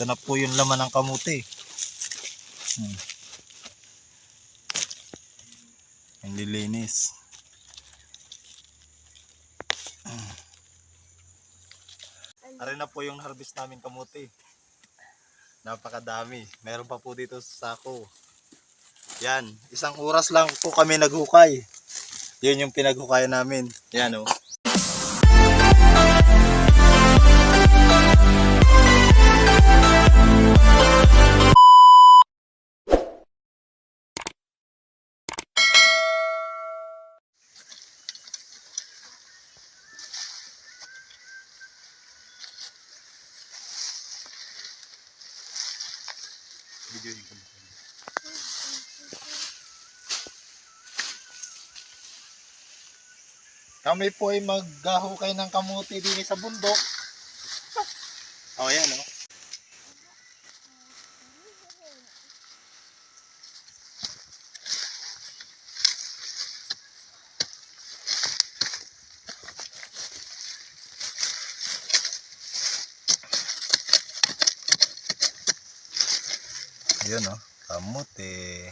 Ito na po yung laman ng kamuti. Hmm. Ang lilinis. Hmm. Ari na po yung harvest namin kamuti. Napakadami. Meron pa po dito sa sako. Yan. Isang oras lang po kami naghukay. Yun yung pinaghukay namin. Yan oh. Kami po ay maghahukay ng kamuti din sa bundok. Oh, yan oh. Yun oh, kamuti.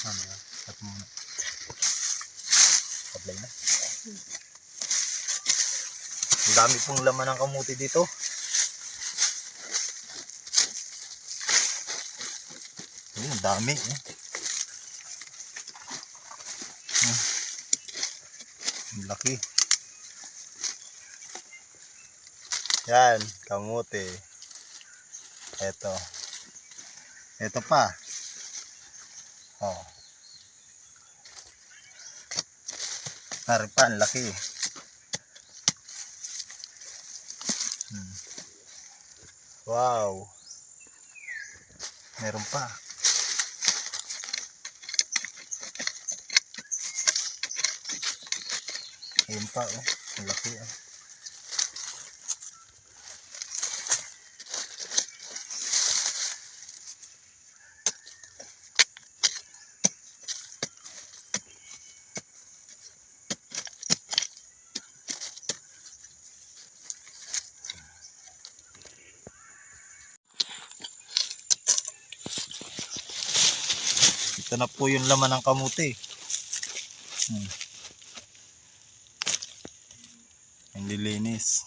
Ano yan? Cut mo muna. Sablay na. Ang dami pong laman ng kamuti dito. Ayun, ang dami. Eh. Hmm. Ang laki. Yan, kamuti. Ito. Ito pa. Oh. Pare pa, ang laki. Hmm. Wow. Meron pa. Ayun pa, oh. Ang laki, oh. Ito na po yung laman ng kamuti. Hmm. Ang lilinis.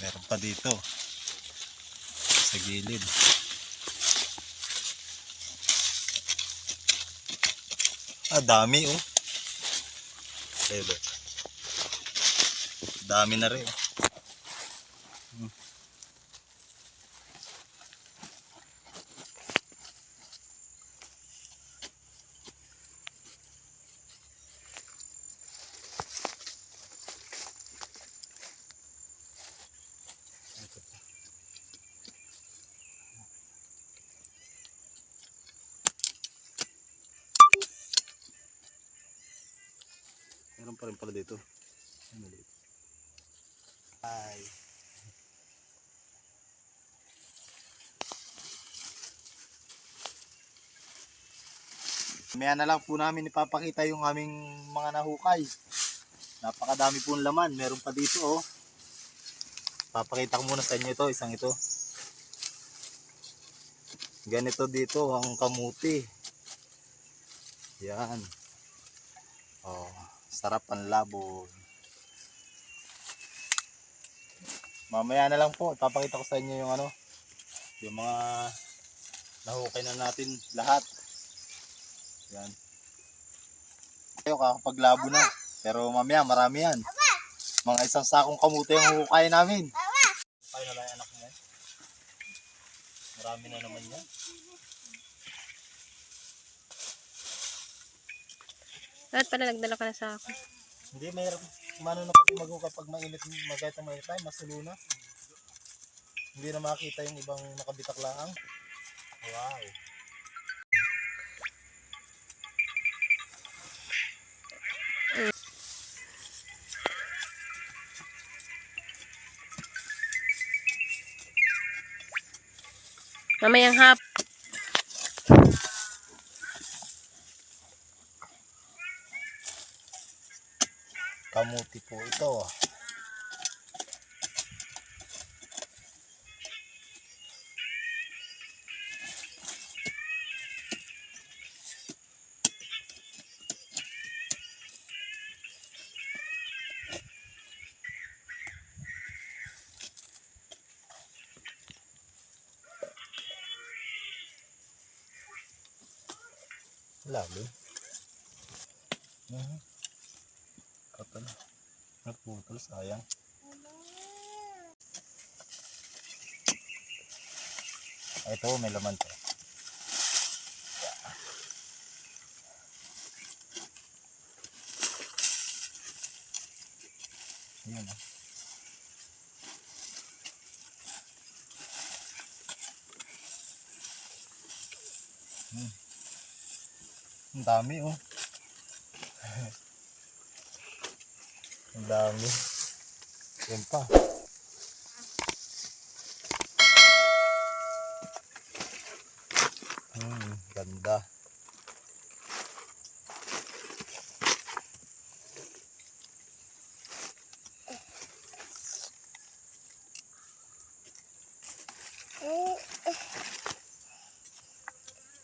Meron pa dito. Sa gilid. Ah, dami oh. Look. Dami na rin. Meron pa rin pala dito. Ay, maliit. Ay. Maya na lang po namin ipapakita yung aming mga nahukay. Napakadami po laman. Meron pa dito oh. Papakita ko muna sa inyo ito. Isang ito. Ganito dito ang kamuti. Yan. Oh, sarap ang labon. Mamaya na lang po, papakita ko sa inyo yung ano, yung mga nahukay na natin lahat. Yan. Tayo kakapaglabo na. Pero mamaya marami yan. Mga isang sakong kamuti yung hukay namin. Hukay na lang anak mo. Marami na naman yan. Dapat pala nagdala ka na sa akin. Hindi, mayroon. Kumano na kasi mag pag mainit, magayat ang mainit tayo, masulo na. Hindi na makita yung ibang nakabitak laang. Wow. Mamayang hap. Kamuti po ito. Lalim. Mhm. Kapal. Nagputol, sayang. Ay, Ito, may laman to. Ayan. ah. Hmm. Ang dami oh. Dami. Yan pa. Hmm, ganda.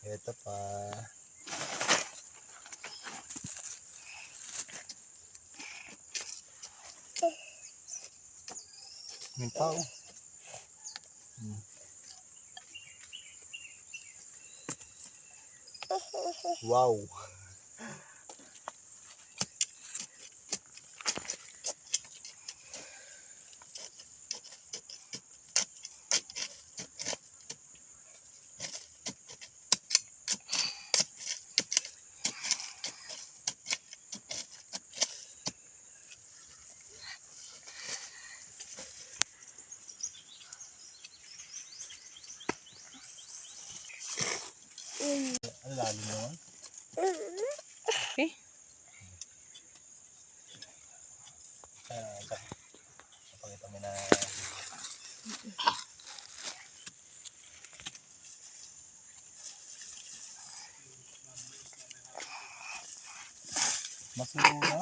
Ito pa. Yung tao. Hmm. Wow. Ang lalim naman. Okay. Ito. Napakita mo na. Masura.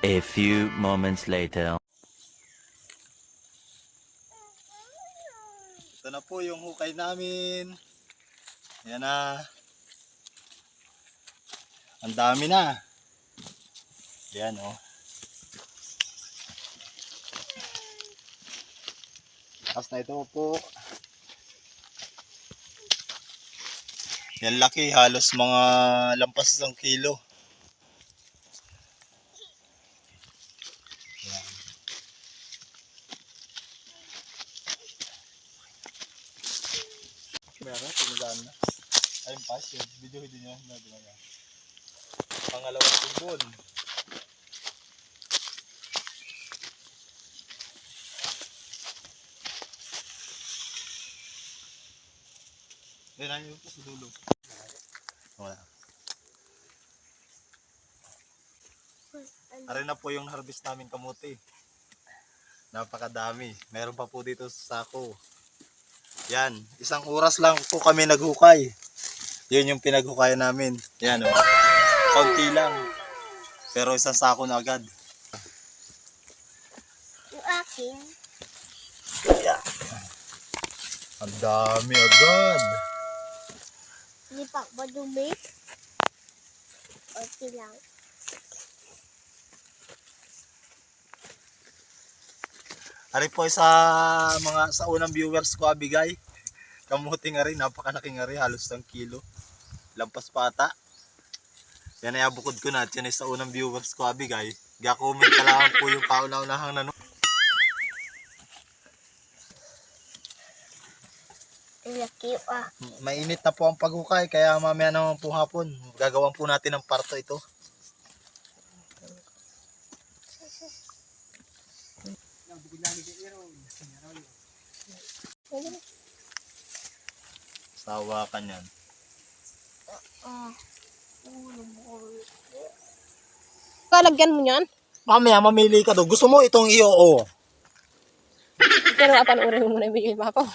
A few moments later. Ito na po yung hukay namin. Yan na. Ang dami na. Yan oh. Tapos na ito po. Yan laki, halos mga lampas isang kilo. Yan. Meron, tumagaan na. Ayun pa, yun. Video din niya, hindi na yan. Pangalawang tumbon. Hindi na yun po sa dulo. Wala. Aray na po yung harvest namin kamuti. Napakadami. Meron pa po dito sa sako. Yan, isang oras lang po kami naghukay. Yun yung pinaghukayan namin. Yan o. Konti lang. Pero isang sako na agad. Yung akin, Yeah. Ang dami agad. hindi pa ba dumi? Okay lang. Ari po sa mga sa unang viewers ko abigay. Kamuti nga rin, napakalaki nga rin, halos ng kilo. Lampas pata. Yan ay abukod ko na, yan ay sa unang viewers ko abigay. Ga-comment ka lang po yung kauna-unahang. Ang laki ah. Mainit na po ang paghukay, kaya mamaya naman po hapon, gagawan po natin ng parto ito. Sawa ka niyan. Ah. Ulo mo. Kalagyan mo yan. Mamaya mamili ka do. Gusto mo itong iyo o. Pero panoorin mo muna yung video ni Papa.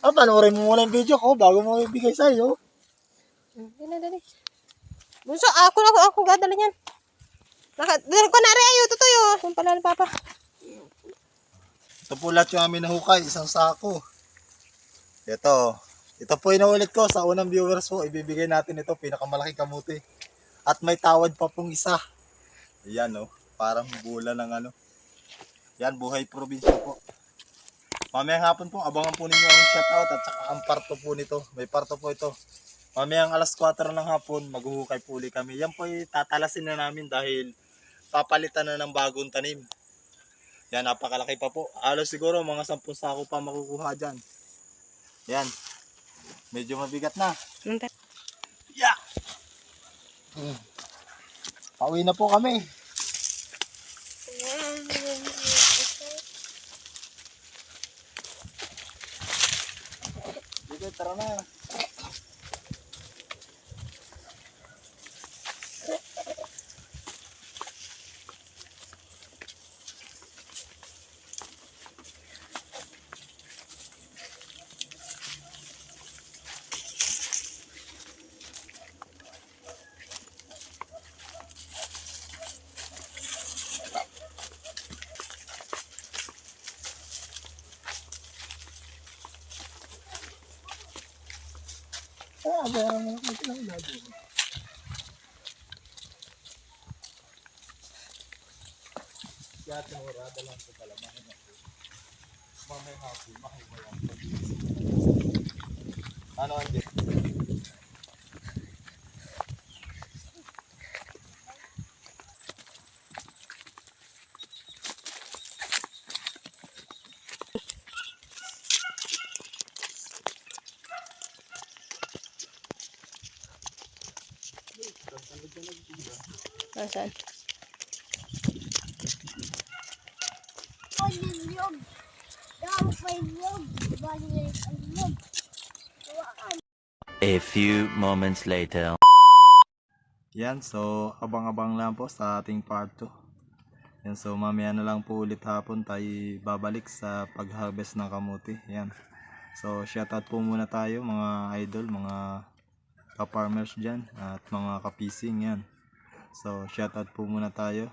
Ah, panoorin mo muna yung video ko bago mo ibigay sa'yo. Yan na, dali. Bunso, ako na, ako, ako gadala niyan. Dali ko na rin ayo, tutuyo. Kung pala ni Papa. Ito po lahat yung amin nahukay, isang sako. Ito. Ito po inuulit ko sa unang viewers po. Ibibigay natin ito, pinakamalaki kamuti. At may tawad pa pong isa. Ayan oh, parang bula ng ano. Yan, buhay probinsya po. Mamayang hapon po, abangan po ninyo ang shoutout at saka ang parto po nito. May parto po ito. Mamayang alas 4 ng hapon, maghuhukay po ulit kami. Yan po tatalasin na namin dahil papalitan na ng bagong tanim. Yan, napakalaki pa po. Alos siguro mga 10 sako pa makukuha dyan. Yan. Medyo mabigat na. Hmm, Yeah. Mm. Pauwi na po kami. Dito, tara na. Meron mo lang lado. Kaya tinurada lang po pala. Mamay hapon, mahiwayan po. Ano, ang log. Tuwaan. A few moments later. Yan, so abang-abang lang po sa ating part 2. Yan, so mamaya na lang po ulit hapon tayo babalik sa pag-harvest ng kamuti. Yan. So shoutout po muna tayo mga idol, mga ka-farmers dyan at mga kapising yan. So shoutout po muna tayo.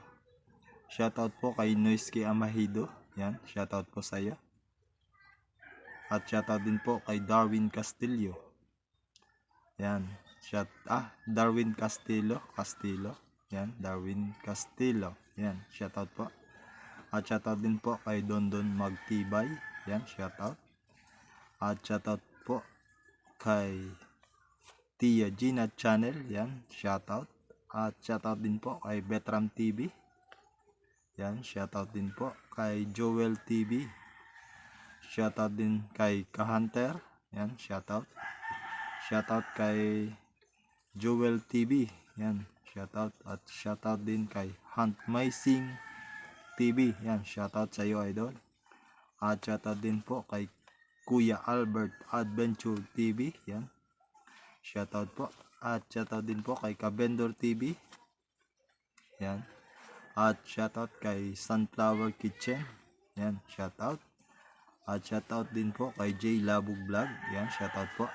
Shoutout po kay Noisky Amahido. Yan, shoutout po sa iyo. At shoutout din po kay Darwin Castillo. Yan. Shout ah Darwin Castillo, Castillo. Yan, Darwin Castillo. Yan, shoutout po. At shoutout din po kay Dondon Magtibay. Yan, shoutout. At shoutout po kay Tia Gina Channel. Yan, shoutout. At shoutout din po kay Betram TV. Yan, shoutout din po kay Joel TV. Shoutout din kay Kahunter. Yan, shoutout. Shoutout kay Joel TV. Yan, shoutout. At shoutout din kay Hunt Maising TV. Yan, shoutout sa iyo, idol. At shoutout din po kay Kuya Albert Adventure TV. Yan. Shoutout po. At shoutout din po kay Kabendor TV. Yan. At shoutout kay Sunflower Kitchen. Yan, shoutout. At shoutout din po kay J Labug Vlog. Yan, shoutout po.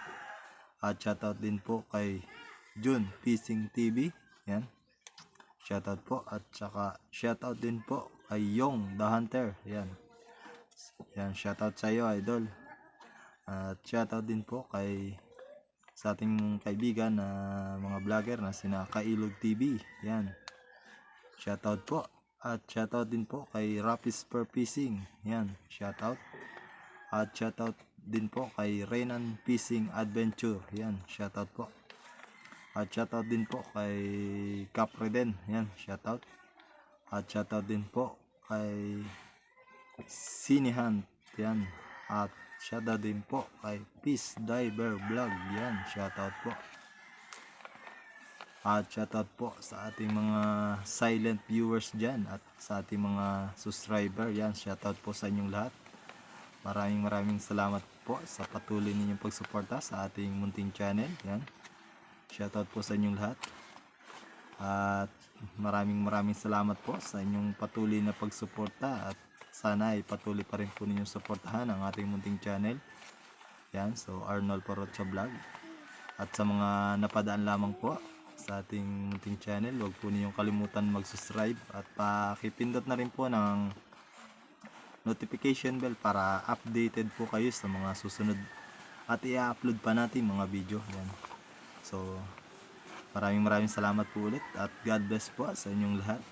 At shoutout din po kay Jun Fishing TV. Yan. Shoutout po. At saka shoutout din po kay Yong The Hunter. Yan. Yan, shoutout sa iyo, idol. At shoutout din po kay sa ating kaibigan na mga vlogger na sina Kailog TV. Yan. Shoutout po. At shoutout din po kay Rapis Per Fishing. Yan, shoutout. At shoutout din po kay Renan Fishing Adventure. Yan, shoutout po. At shoutout din po kay Capreden. Yan, shoutout. At shoutout din po kay Sinihan. Yan. At shoutout din po kay Peace Diver Vlog. Yan, shoutout po. At shoutout po sa ating mga silent viewers dyan at sa ating mga subscriber. Yan, shoutout po sa inyong lahat. Maraming maraming salamat po sa patuloy ninyong pagsuporta sa ating munting channel. Yan. Shoutout po sa inyong lahat. At maraming maraming salamat po sa inyong patuloy na pagsuporta at sana ay patuloy pa rin po ninyong suportahan ang ating munting channel. Yan, so Arnold Porocha Vlog. At sa mga napadaan lamang po sa ating munting channel, huwag po ninyong kalimutan mag-subscribe at pakipindot na rin po ng notification bell para updated po kayo sa mga susunod at i-upload pa natin mga video. Yan. So, maraming maraming salamat po ulit at God bless po sa inyong lahat.